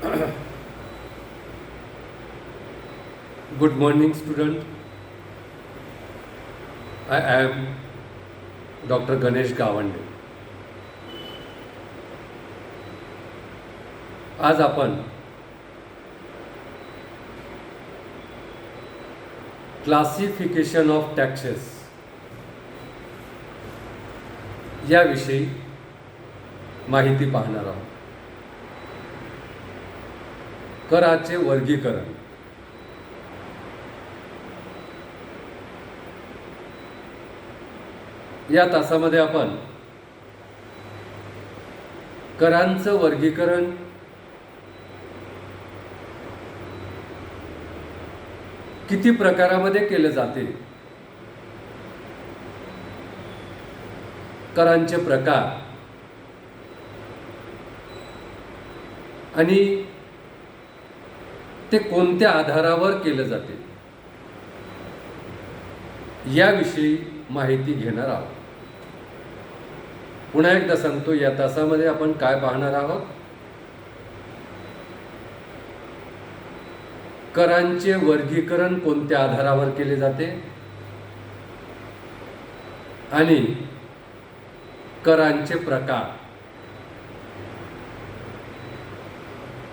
Good morning, student. I am Dr. Ganesh Gawande. आज आपण classification of taxes याविषयी माहिती पाहणार आहोत कराचे वर्गीकरण. या तासामध्ये आपण करांचं वर्गीकरण किती प्रकारामध्ये केले जाते करांचे प्रकार आणि ते कोणत्या आधारावर केलं जाते? याविषयी माहिती घेणार आहोत. पुन्हा एकदा सांगतो या तासामध्ये आपण काय पाहणार आहोत? करांचे वर्गीकरण कोणत्या आधारावर केले जाते? आणि करांचे प्रकार.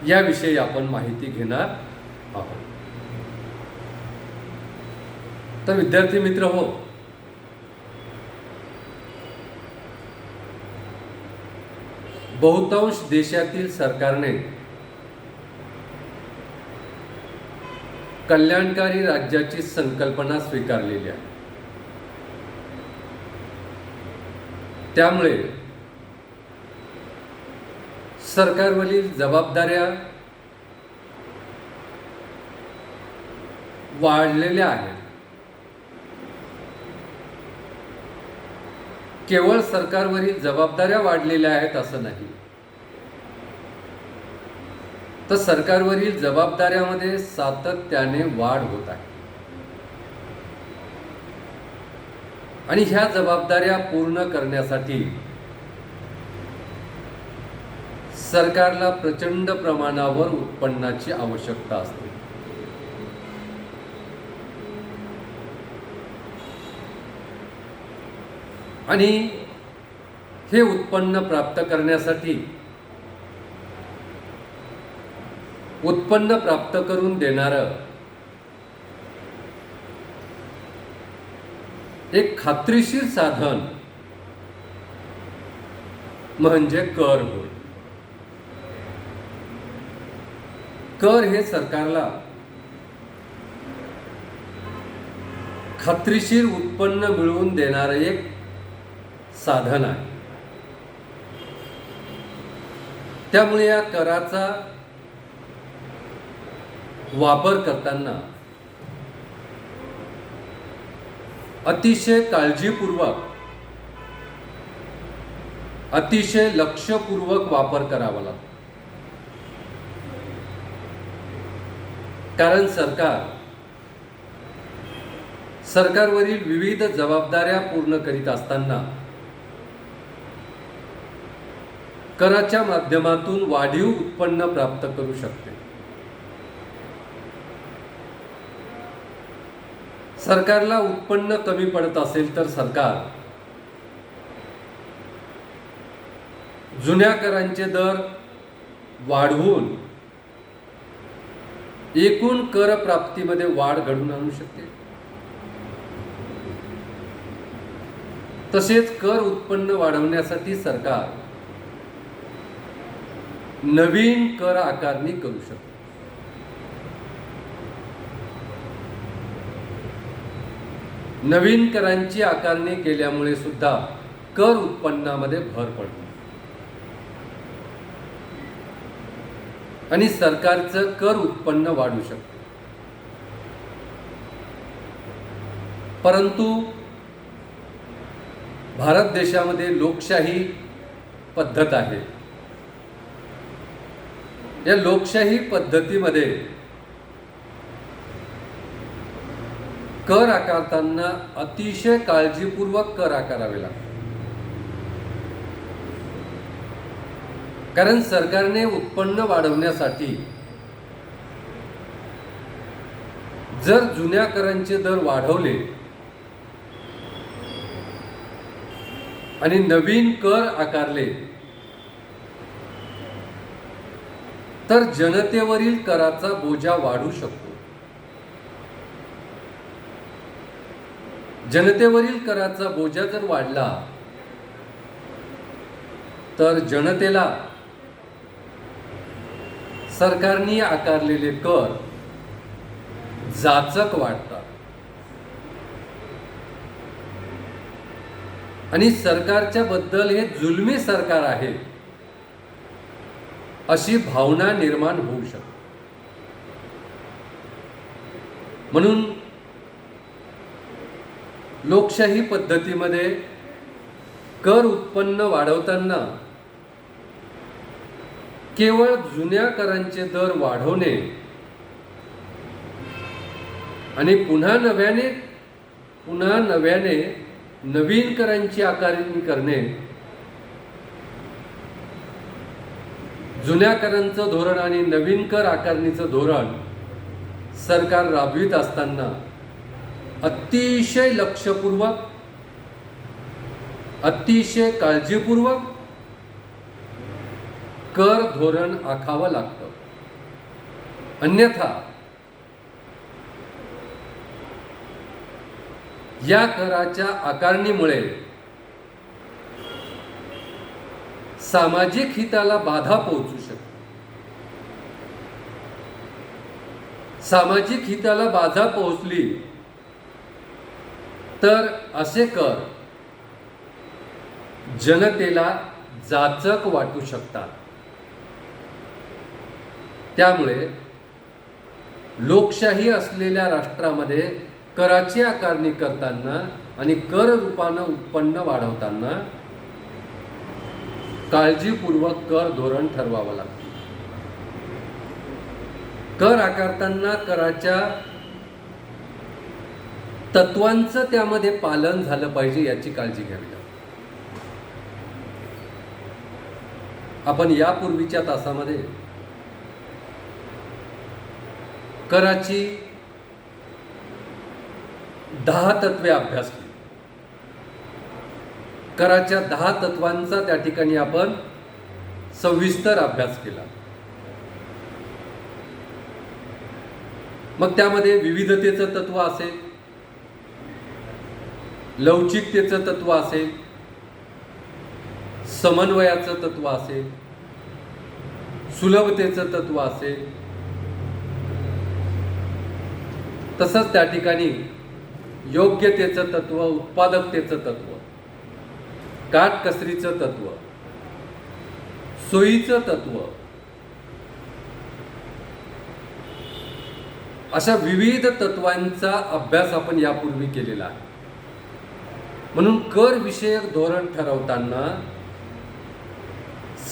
याविषयी आपण माहिती घेणार आहोत तर विद्यार्थी मित्र हो. बहुतांश देशातील सरकारने कल्याणकारी राज्याची संकल्पना स्वीकारलेली आहे. त्यामुळे सरकारवरील जबाबदाऱ्या वाढलेल्या आहेत केवळ सरकारवरील जबाबदाऱ्या वाढलेल्या आहेत असं नाही. तर सरकारवरील जबाबदाऱ्यामध्ये सातत्याने वाढ होत आहे. आणि ह्या जबाबदाऱ्या पूर्ण करण्यासाठी सरकारला प्रचंड प्रमाणावर उत्पन्नाची आवश्यकता असते. आणि हे उत्पन्न प्राप्त करण्यासाठी उत्पन्न प्राप्त करून देणारं एक खात्रीशीर साधन म्हणजे कर होय. कर हे सरकारला खात्रीशीर उत्पन्न मिळवून देणारं एक साधन आहे. त्यामुळे या कराचा वापर करताना अतिशय काळजीपूर्वक अतिशय लक्षपूर्वक वापर करावा लागतो. कारण सरकार सरकारवरील विविध जबाबदाऱ्या पूर्ण करीत असताना कराच्या माध्यमातून वाढीव उत्पन्न प्राप्त करू शकते. सरकारला उत्पन्न कमी पडत असेल तर सरकार जुन्या करांचे दर वाढवून एकूण कर प्राप्तीमध्ये वाढ घडून आणू शकते. तसेच कर उत्पन्न वाढवण्यासाठी सरकार नवीन कर आकारणी करू शकतो. नवीन करांची आकारणी केल्यामुळे सुद्धा कर उत्पन्नामध्ये भर पडतो. आणि सरकारचं कर उत्पन्न वाढू शकतं. परंतु भारत देशामध्ये लोकशाही पद्धत आहे. या लोकशाही पद्धतीमध्ये कर आकारताना अतिशय काळजीपूर्वक कर आकारावे लागतात. कारण सरकारने उत्पन्न वाढवण्यासाठी जर जुन्या करांचे दर वाढवले आणि नवीन कर आकारले तर जनतेवरील कराचा बोजा वाढू शकतो. जनतेवरील कराचा बोजा जर वाढला तर जनतेला सरकारने आकारलेले कर जाचक वाटतात आणि सरकारच्या बद्दल हे जुलमी सरकार आहे. अशी भावना निर्माण होऊ शकते. म्हणून लोकशाही पद्धतीमध्ये कर उत्पन्न वाढवताना केवळ जुन्या करांचे दर वाढवणे आणि पुन्हा नव्याने पुन्हा नव्याने नवीन करांची आकारणी करणे जुन्या करांचं धोरण आणि नवीन कर आकारणीचं धोरण सरकार राबवित असताना अतिशय लक्षपूर्वक अतिशय काळजीपूर्वक कर धोरण आखावं लागतं. अन्यथा या कराच्या आकारणीमुळे सामाजिक हिताला बाधा पोहोचू शकते. सामाजिक हिताला बाधा पोहोचली तर असे कर जनतेला जाचक वाटू शकतात. त्यामुळे लोकशाही असलेल्या राष्ट्रामध्ये कराची आकारणी करताना आणि कर रूपानं उत्पन्न वाढवताना काळजीपूर्वक कर धोरण ठरवावं लागतं. कर आकारताना कराच्या तत्वांचं त्यामध्ये पालन झालं पाहिजे याची काळजी घ्यावी लागते. आपण यापूर्वीच्या तासामध्ये कराची दहा तत्वे अभ्यासली कराच्या दहा तत्वांचा त्या ठिकाणी आपण सविस्तर अभ्यास केला. मग त्यामध्ये विविधतेचं तत्व असेल लवचिकतेचं तत्व असेल समन्वयाचं तत्व असेल सुलभतेचं तत्व असेल तसंच त्या ठिकाणी योग्यतेचं तत्व उत्पादकतेचं तत्व. काटकसरीचं तत्व सोयीचं तत्व अशा विविध तत्वांचा अभ्यास आपण यापूर्वी केलेला आहे. म्हणून कर विषयक धोरण ठरवताना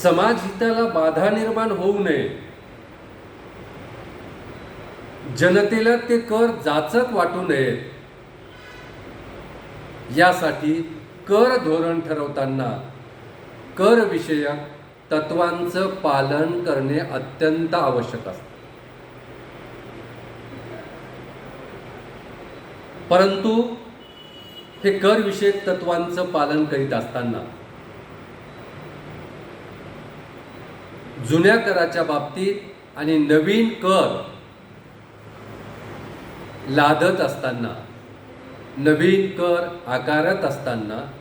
समाज हिताला बाधा निर्माण होऊ नये. जनतेला ते कर जाचक वाटू नयेत. यासाठी कर धोरण ठरवताना करविषयक तत्वांचं पालन करणे अत्यंत आवश्यक असते. परंतु हे करविषयक तत्वांचं पालन करीत असताना जुन्या कराच्या बाबतीत आणि नवीन कर लादत असताना नवीन कर आकारत असताना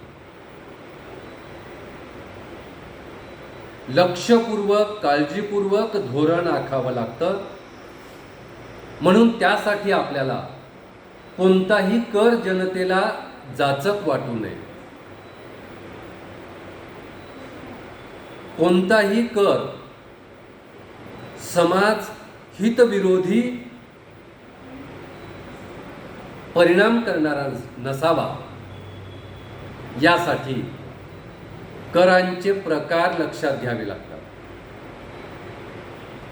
लक्षपूर्वक काळजीपूर्वक धोरण आखावं लागतं. म्हणून त्यासाठी आपल्याला कोणताही कर जनतेला जाचक वाटू नये. कोणताही कर समाज हितविरोधी परिणाम करणारा नसावा. यासाठी करांचे प्रकार लक्षात घ्यावे लागतात.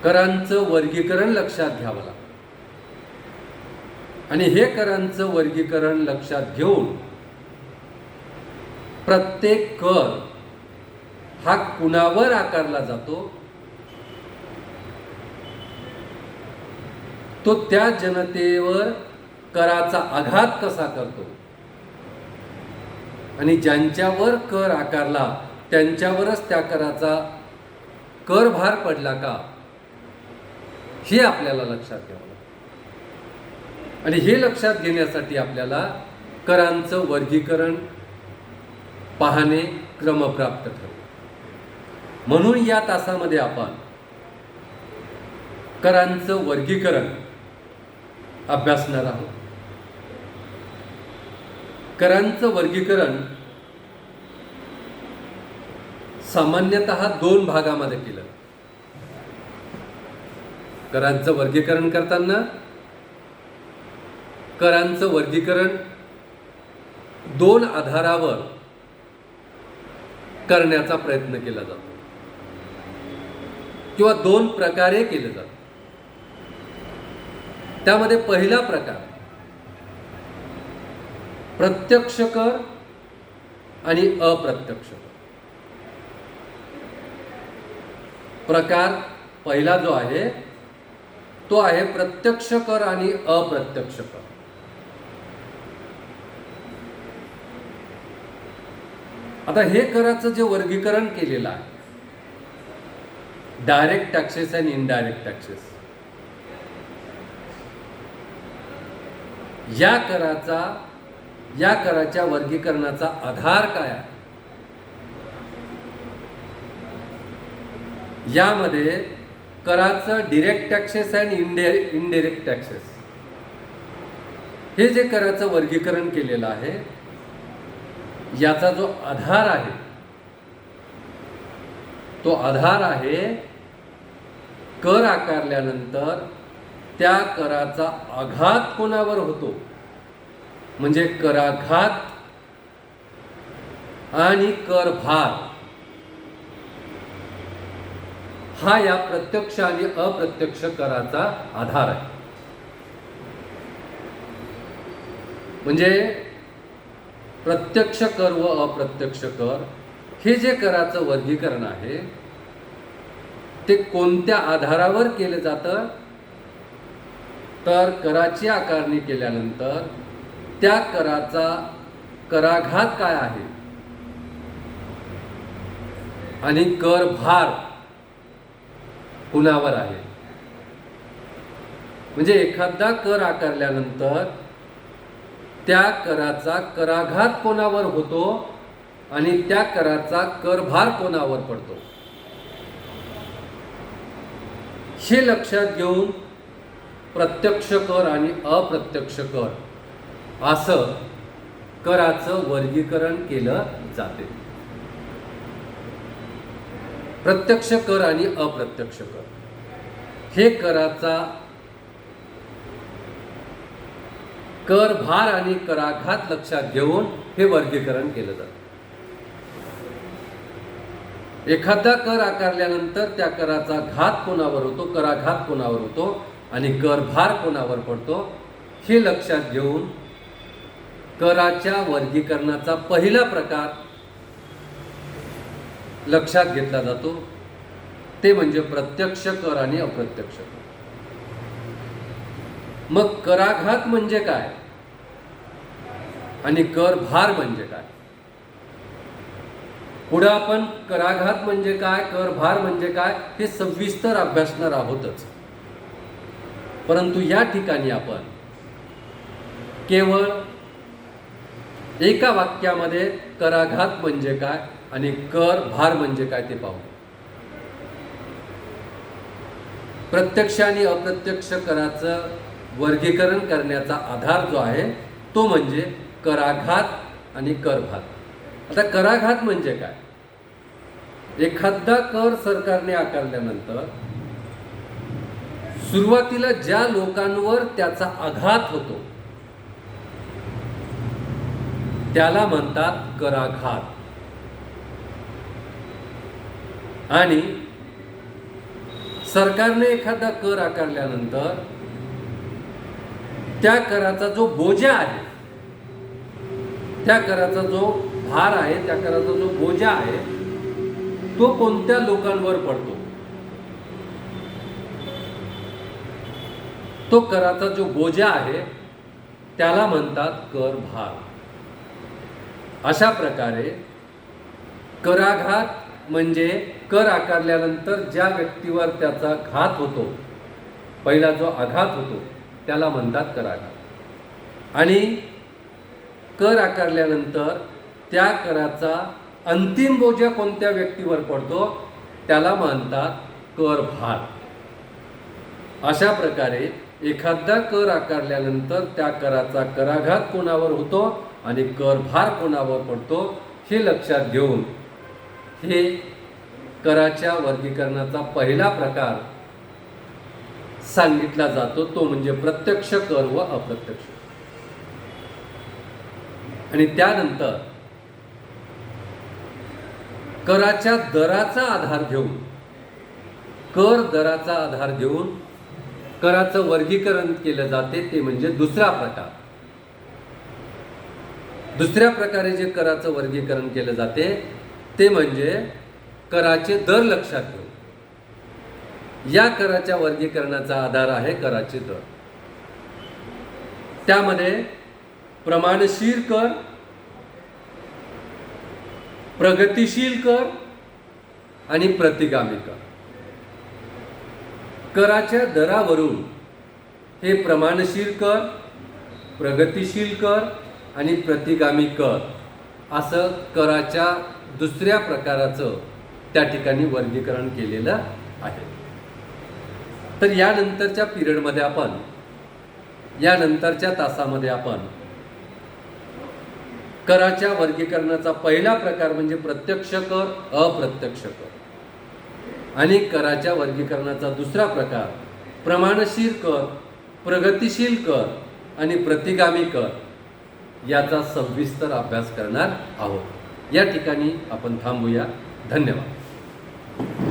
करांचं वर्गीकरण लक्षात घ्यावं लागतं. आणि हे करांचं वर्गीकरण लक्षात घेऊन प्रत्येक कर हा कुणावर आकारला जातो? तो त्या जनतेवर कराचा आघात कसा करतो? आणि ज्यांच्यावर कर आकारला त्यांच्यावरच त्या कराचा कर भार पडला का? हे आपल्याला लक्षात घ्यावं आणि हे लक्षात घेण्यासाठी आपल्याला करांचं वर्गीकरण पाहणे क्रमप्राप्त ठरवं. म्हणून या तासामध्ये आपण करांचं वर्गीकरण अभ्यासणार आहोत. करांचं वर्गीकरण सामान्यतः दोन भागामध्ये केलं. करांचं वर्गीकरण करताना करांचं वर्गीकरण दोन आधारावर करण्याचा प्रयत्न केला जातो. किंवा दोन प्रकारे केले जातात. त्यामध्ये पहिला प्रकार प्रत्यक्ष कर आणि अप्रत्यक्ष कर. प्रकार पहिला जो आहे तो आहे प्रत्यक्ष कर आणि अप्रत्यक्ष कर. आता हे कराचं जे वर्गीकरण केलेलं आहे direct taxes and indirect taxes या कराचा या कराच्या वर्गीकरणाचा आधार काय आहे? यामध्ये कराचं डिरेक्ट टॅक्सेस अँड इंडे इनडिरेक्ट टॅक्सेस हे जे कराचं वर्गीकरण केलेलं आहे याचा जो आधार आहे तो आधार आहे कर आकारल्यानंतर त्या कराचा आघात कोणावर होतो? म्हणजे कराघात आणि कर भार हा या प्रत्यक्ष आणि अप्रत्यक्ष कराचा आधार आहे. म्हणजे प्रत्यक्ष कर व अप्रत्यक्ष कर हे जे कराचं वर्गीकरण आहे ते कोणत्या आधारावर केलं जातं? तर कराची आकारणी केल्यानंतर त्या कराचा कराघात काय आहे? आणि कर भार कुणावर आहे? म्हणजे एखादा कर आकारल्यानंतर त्या कराचा कराघात कोणावर होतो आणि त्या कराचा करभार कोणावर पडतो? हे लक्षात घेऊन प्रत्यक्ष कर आणि अप्रत्यक्ष कर असं कराचं वर्गीकरण केलं जाते. प्रत्यक्ष कर आणि अप्रत्यक्ष कर. हे कराचा कर भार आणि कराघात लक्षात घेऊन हे वर्गीकरण केलं जातं. एखादा कर आकारल्यानंतर त्या कराचा घात कोणावर होतो कराघात कोणावर होतो आणि कर भार कोणावर पडतो हे लक्षात घेऊन कराच्या वर्गीकरणाचा पहिला प्रकार लक्षात घेतला जातो. ते म्हणजे प्रत्यक्ष कर आणि अप्रत्यक्ष कर. मग कराघात म्हणजे काय? आणि कर भार म्हणजे काय? पुढे आपण कराघात म्हणजे काय कर भार म्हणजे काय हे सविस्तर अभ्यासणार आहोतच. परंतु या ठिकाणी आपण केवळ एका वाक्यामध्ये कराघात म्हणजे काय आणि कर भार म्हणजे काय ते पाहू. प्रत्यक्ष आणि अप्रत्यक्ष कराचं वर्गीकरण करण्याचा आधार जो आहे तो म्हणजे कराघात आणि करभार. आता कराघात म्हणजे काय? एखादा कर सरकारने आकारल्यानंतर सुरुवातीला ज्या लोकांवर त्याचा आघात होतो त्याला म्हणतात कराघात. आणि सरकारने एखादा कर आकारल्यानंतर त्या कराचा जो बोजा आहे त्या कराचा जो भार आहे त्या कराचा जो बोजा आहे तो कोणत्या लोकांवर पडतो? तो कराचा जो बोजा आहे त्याला म्हणतात कर भार. अशा प्रकारे कराघात म्हणजे कर आकारल्यानंतर ज्या व्यक्तीवर त्याचा घात होतो पहिला जो आघात होतो त्याला म्हणतात कराघात. आणि कर आकारल्यानंतर त्या कराचा अंतिम बोजा कोणत्या व्यक्तीवर पडतो त्याला म्हणतात कर भार अशा प्रकारे एखादा कर आकारल्यानंतर त्या कराचा कराघात कोणावर होतो? आणि कर भार कोणावर पडतो हे लक्षात घेऊन हे कराच्या वर्गीकरणाचा पहिला प्रकार सांगितला जातो तो म्हणजे प्रत्यक्ष कर व अप्रत्यक्ष. आणि त्यानंतर कराच्या दराचा आधार घेऊन कर दराचा आधार घेऊन कराचं वर्गीकरण केलं जाते ते म्हणजे दुसरा प्रकार. दुसऱ्या प्रकारे जे कराचं वर्गीकरण केलं जाते ते म्हणजे कराचे दर लक्षात घेऊन या कराच्या वर्गीकरणाचा आधार आहे कराचे दर. त्यामध्ये प्रमाणशील कर प्रगतिशील कर आणि प्रतिगामी कर. कराच्या दरावरून हे प्रमाणशील कर प्रगतिशील कर आणि प्रतिगामी कर. असं कराच्या दुसऱ्या प्रकाराचं त्या ठिकाणी वर्गीकरण केलेलं आहे. तर यानंतरच्या पिरियडमध्ये आपण यानंतरच्या तासामध्ये आपण कराच्या वर्गीकरणाचा पहिला प्रकार म्हणजे प्रत्यक्ष कर अप्रत्यक्ष कर. आणि कराच्या वर्गीकरणाचा दुसरा प्रकार प्रमाणशील कर प्रगतिशील कर आणि प्रतिगामी कर. याचा सविस्तर अभ्यास करणार आहोत. या ठिकाणी आपण थांबूया. धन्यवाद.